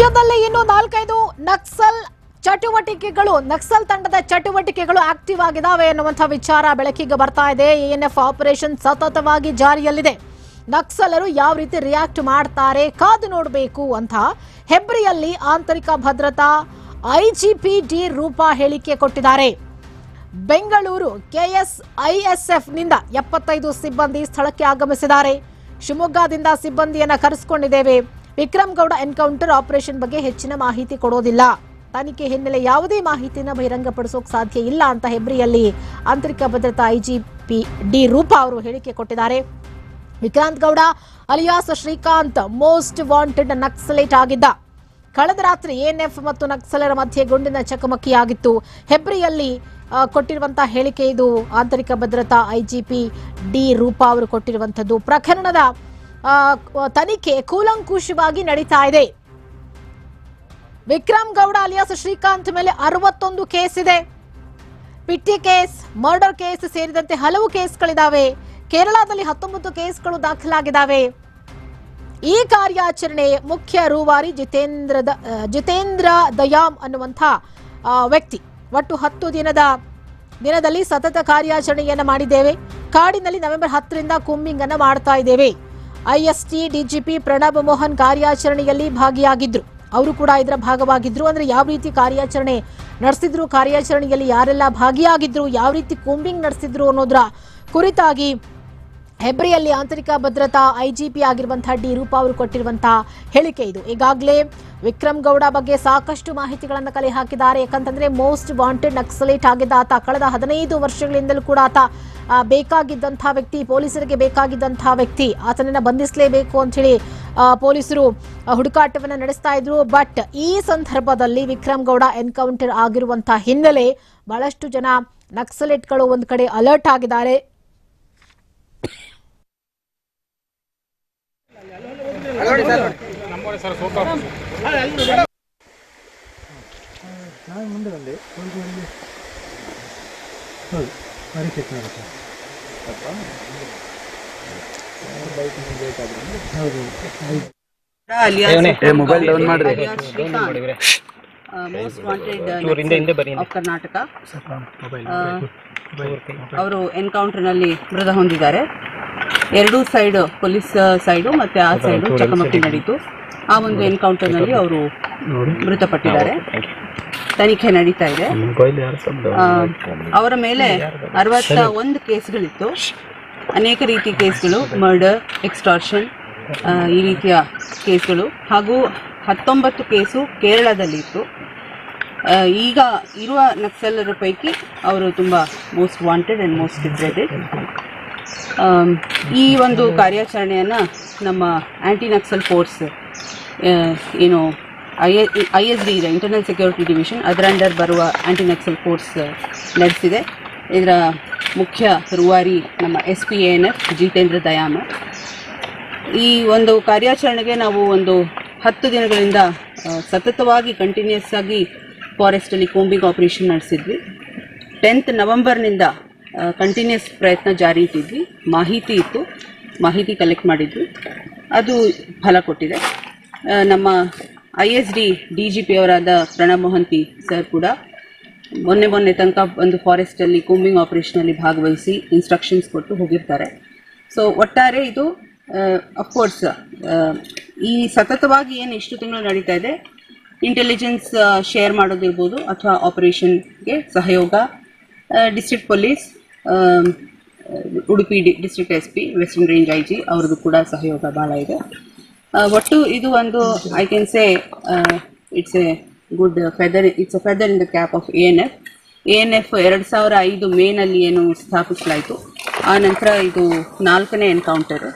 ರಾಜ್ಯದಲ್ಲಿ ಇನ್ನು ನಾಲ್ಕೈದು ನಕ್ಸಲ್ ಚಟುವಟಿಕೆಗಳು, ನಕ್ಸಲ್ ತಂಡದ ಚಟುವಟಿಕೆಗಳು ಆಕ್ಟಿವ್ ಆಗಿದಾವೆ ಎನ್ನುವಂತಹ ವಿಚಾರ ಬೆಳಕಿಗೆ ಬರ್ತಾ ಇದೆ. ಎಎನ್ಎಫ್ ಆಪರೇಷನ್ ಸತತವಾಗಿ ಜಾರಿಯಲ್ಲಿದೆ. ನಕ್ಸಲರು ಯಾವ ರೀತಿ ರಿಯಾಕ್ಟ್ ಮಾಡ್ತಾರೆ, ಕಾದು ನೋಡಬೇಕು ಅಂತ ಹೆಬ್ರಿಯಲ್ಲಿ ಆಂತರಿಕ ಭದ್ರತಾ ಐಜಿಪಿ ಡಿ ರೂಪಾ ಹೇಳಿಕೆ ಕೊಟ್ಟಿದ್ದಾರೆ. ಬೆಂಗಳೂರು ಕೆಎಸ್ಐಎಸ್ಎಫ್ನಿಂದ ಎಪ್ಪತ್ತೈದು ಸಿಬ್ಬಂದಿ ಸ್ಥಳಕ್ಕೆ ಆಗಮಿಸಿದ್ದಾರೆ. ಶಿವಮೊಗ್ಗದಿಂದ ಸಿಬ್ಬಂದಿಯನ್ನು ಕರೆಸಿಕೊಂಡಿದ್ದೇವೆ. ವಿಕ್ರಮ್ ಗೌಡ ಎನ್ಕೌಂಟರ್ ಆಪರೇಷನ್ ಬಗ್ಗೆ ಹೆಚ್ಚಿನ ಮಾಹಿತಿ ಕೊಡೋದಿಲ್ಲ. ತನಿಖೆ ಹಿನ್ನೆಲೆ ಯಾವುದೇ ಮಾಹಿತಿನ ಬಹಿರಂಗಪಡಿಸೋಕೆ ಸಾಧ್ಯ ಇಲ್ಲ ಅಂತ ಹೆಬ್ರಿಯಲ್ಲಿ ಆಂತರಿಕ ಭದ್ರತಾ ಐಜಿಪಿ ಡಿ ರೂಪಾ ಅವರು ಹೇಳಿಕೆ ಕೊಟ್ಟಿದ್ದಾರೆ. Vikranth Gowda alias Srikanth most wanted Naxalite ಆಗಿದ್ದ. ಕಳೆದ ರಾತ್ರಿ ಎಎನ್ಎಫ್ ಮತ್ತು ನಕ್ಸಲರ ಮಧ್ಯೆ ಗುಂಡಿನ ಚಕಮಕಿಯಾಗಿತ್ತು. ಹೆಬ್ರಿಯಲ್ಲಿ ಕೊಟ್ಟಿರುವಂತಹ ಹೇಳಿಕೆ ಇದು ಆಂತರಿಕ ಭದ್ರತಾ ಐಜಿಪಿ ಡಿ ರೂಪಾ ಅವರು ಕೊಟ್ಟಿರುವಂತದ್ದು ಪ್ರಕರಣದ ತನಿಖೆ ಕೂಲಂಕುಷವಾಗಿ ನಡೀತಾ ಇದೆ. ವಿಕ್ರಮ್ ಗೌಡ ಅಲಿಯಾಸ್ ಶ್ರೀಕಾಂತ್ ಮೇಲೆ ಅರವತ್ತೊಂದು ಕೇಸ್ ಇದೆ. ಪಿಟ್ಟಿ ಕೇಸ್, ಮರ್ಡರ್ ಕೇಸ್ ಸೇರಿದಂತೆ ಹಲವು ಕೇಸ್ಗಳಿದಾವೆ. ಕೇರಳದಲ್ಲಿ ಹತ್ತೊಂಬತ್ತು ಕೇಸ್ಗಳು ದಾಖಲಾಗಿದ್ದಾವೆ ಈ ಕಾರ್ಯಾಚರಣೆ ಮುಖ್ಯ ರೂವಾರಿ ಜಿತೇಂದ್ರ ಜಿತೇಂದ್ರ ದಯಾಮ್ ಅನ್ನುವಂಥ ವ್ಯಕ್ತಿ. ಒಟ್ಟು ಹತ್ತು ದಿನದ, ದಿನದಲ್ಲಿ ಸತತ ಕಾರ್ಯಾಚರಣೆಯನ್ನು ಮಾಡಿದ್ದೇವೆ. ಕಾಡಿನಲ್ಲಿ ನವೆಂಬರ್ ಹತ್ತರಿಂದ ಕುಂಬಿಂಗ್ ಅನ್ನು ಮಾಡ್ತಾ ಇದ್ದೇವೆ. ಐಎಸ್ಟಿ, ಡಿಜಿಪಿ ಪ್ರಣಬ್ ಮೋಹನ್ ಕಾರ್ಯಾಚರಣೆಯಲ್ಲಿ ಭಾಗಿಯಾಗಿದ್ರು. ಅವರು ಕೂಡ ಇದರ ಭಾಗವಾಗಿದ್ರು. ಅಂದ್ರೆ ಯಾವ ರೀತಿ ಕಾರ್ಯಾಚರಣೆ ನಡೆಸಿದ್ರು, ಕಾರ್ಯಾಚರಣೆಯಲ್ಲಿ ಯಾರೆಲ್ಲ ಭಾಗಿಯಾಗಿದ್ರು, ಯಾವ ರೀತಿ ಕೂಂಬಿಂಗ್ ನಡೆಸಿದ್ರು ಅನ್ನೋದ್ರ ಕುರಿತಾಗಿ ಹೆಬ್ರಿಯಲ್ಲಿ ಆಂತರಿಕ ಭದ್ರತಾ ಐಜಿಪಿ ಆಗಿರುವಂತಹ ಡಿ ರೂಪ ಅವರು ಕೊಟ್ಟಿರುವಂತಹ ಹೇಳಿಕೆ ಇದು. ಈಗಾಗಲೇ ವಿಕ್ರಮ್ ಗೌಡ ಬಗ್ಗೆ ಸಾಕಷ್ಟು ಮಾಹಿತಿಗಳನ್ನು ಕಲೆ ಹಾಕಿದ್ದಾರೆ. ಯಾಕಂತಂದ್ರೆ ಮೋಸ್ಟ್ ವಾಂಟೆಡ್ ನಕ್ಸಲೇಟ್ ಆಗಿದ್ದ ಆತ, ಕಳೆದ ಹದಿನೈದು ವರ್ಷಗಳಿಂದಲೂ ಕೂಡ ಆತ ಬೇಕಾಗಿದ್ದಂತಹ ವ್ಯಕ್ತಿ, ಪೊಲೀಸರಿಗೆ ಬೇಕಾಗಿದ್ದಂತಹ ವ್ಯಕ್ತಿ ಆತನನ್ನ ಬಂಧಿಸಲೇಬೇಕು ಅಂತ ಹೇಳಿ ಪೊಲೀಸರು ಹುಡುಕಾಟವನ್ನು ಹುಡುಕಾಟವನ್ನ ನಡೆಸ್ತಾ ಇದ್ರು. ಬಟ್ ಈ ಸಂದರ್ಭದಲ್ಲಿ ವಿಕ್ರಮ್ ಗೌಡ ಎನ್ಕೌಂಟರ್ ಆಗಿರುವಂತಹ ಹಿನ್ನೆಲೆ ಬಹಳಷ್ಟು ಜನ ನಕ್ಸಲೇಟ್ಗಳು ಒಂದು ಕಡೆ ಅಲರ್ಟ್ ಆಗಿದ್ದಾರೆ. ನಾನು ಮುಂದೆ ಬಂದೆ. ಒಂದು ಒಂದು ಹೌದು ಬಾರಿ ಚೆಕ್ ಮಾಡುತ್ತೆ ಹೌದು ಹೌದು ಮೊಬೈಲ್ ಡೌನ್ ಮಾಡ್ರಿ ಮೋಸ್ಟ್ ವಾಂಟೆಡ್ ಆಫ್ ಕರ್ನಾಟಕ ಅವರು ಎನ್ಕೌಂಟರ್ನಲ್ಲಿ ಮೃತ ಹೊಂದಿದ್ದಾರೆ. ಎರಡೂ ಸೈಡ್ ಪೊಲೀಸ್ ಸೈಡು ಮತ್ತೆ ಆ ಸೈಡು ಚಕಮಕಿ ನಡೀತು. ಆ ಒಂದು ಎನ್ಕೌಂಟರ್ನಲ್ಲಿ ಅವರು ಮೃತಪಟ್ಟಿದ್ದಾರೆ. ತನಿಖೆ ನಡೀತಾ ಇದೆ. ಅವರ ಮೇಲೆ ಅರವತ್ತ ಒಂದು ಕೇಸ್ಗಳಿತ್ತು. ಅನೇಕ ರೀತಿ ಕೇಸ್ಗಳು ಮರ್ಡರ್ ಎಕ್ಸ್ಟಾರ್ಷನ್ ಈ ರೀತಿಯ ಕೇಸ್ಗಳು. ಹಾಗೂ ಹತ್ತೊಂಬತ್ತು ಕೇಸು ಕೇರಳದಲ್ಲಿ ಇತ್ತು ಈಗ ಇರುವ ನಕ್ಸಲರ ಪೈಕಿ ಅವರು ತುಂಬ most wanted and most degraded ಈ ಒಂದು ಕಾರ್ಯಾಚರಣೆಯನ್ನು ನಮ್ಮ ಆ್ಯಂಟಿ ನಕ್ಸಲ್ ಫೋರ್ಸ್ ಏನು, ಐ ಎಸ್ ಡಿ ಇದೆ, ಇಂಟರ್ನಲ್ ಸೆಕ್ಯೂರಿಟಿ ಡಿವಿಷನ್. ಅದರ ಅಂಡರ್ ಬರುವ ಆ್ಯಂಟಿ ನಕ್ಸಲ್ ಫೋರ್ಸ್ ನಡೆಸಿದೆ. ಇದರ ಮುಖ್ಯ ರೂವಾರಿ ನಮ್ಮ S P N F, Jitendra Dayama. ಈ ಒಂದು ಕಾರ್ಯಾಚರಣೆಗೆ ನಾವು ಒಂದು ಹತ್ತು ದಿನಗಳಿಂದ ಸತತವಾಗಿ ಕಂಟಿನ್ಯೂಸ್ ಆಗಿ ಫಾರೆಸ್ಟಲ್ಲಿ ಕೂಂಬಿಂಗ್ ಆಪರೇಷನ್ ನಡೆಸಿದ್ವಿ. ಟೆಂತ್ ನವಂಬರ್ನಿಂದ ಕಂಟಿನ್ಯೂಸ್ ಪ್ರಯತ್ನ ಜಾರಿ ಇಟ್ಟಿದ್ವಿ ಮಾಹಿತಿ ಇತ್ತು. ಮಾಹಿತಿ ಕಲೆಕ್ಟ್ ಮಾಡಿದ್ವಿ. ಅದು ಫಲ ಕೊಟ್ಟಿದೆ. ನಮ್ಮ I S D D G P ಅವರಾದ Pranab Mohanty sir ಕೂಡ ಮೊನ್ನೆ ಮೊನ್ನೆ ತನಕ ಒಂದು ಫಾರೆಸ್ಟಲ್ಲಿ ಕೂಂಬಿಂಗ್ ಆಪರೇಷನಲ್ಲಿ ಭಾಗವಹಿಸಿ ಇನ್ಸ್ಟ್ರಕ್ಷನ್ಸ್ ಕೊಟ್ಟು ಹೋಗಿರ್ತಾರೆ. ಸೊ ಒಟ್ಟಾರೆ ಇದು ಅಫ್ಕೋರ್ಸ್ ಈ ಸತತವಾಗಿ ಏನು ಇಷ್ಟು ತಿಂಗಳು ನಡೀತಾ ಇದೆ ಇಂಟೆಲಿಜೆನ್ಸ್ ಶೇರ್ ಮಾಡೋದಿರ್ಬೋದು ಅಥವಾ ಆಪರೇಷನ್ಗೆ ಸಹಯೋಗ district police Udupi D district S P, western range I G ಅವ್ರದ್ದು ಕೂಡ ಸಹಯೋಗ ಭಾಳ ಇದೆ. ಒಟ್ಟು ಇದು ಒಂದು I can say it's a good feather it's a feather in the cap of A N F A N F ಎರಡು ಸಾವಿರ ಐದು ಮೇನಲ್ಲಿ ಏನು ಸ್ಥಾಪಿಸಲಾಯಿತು. ಆ ನಂತರ ಇದು ನಾಲ್ಕನೇ ಎನ್ಕೌಂಟರ್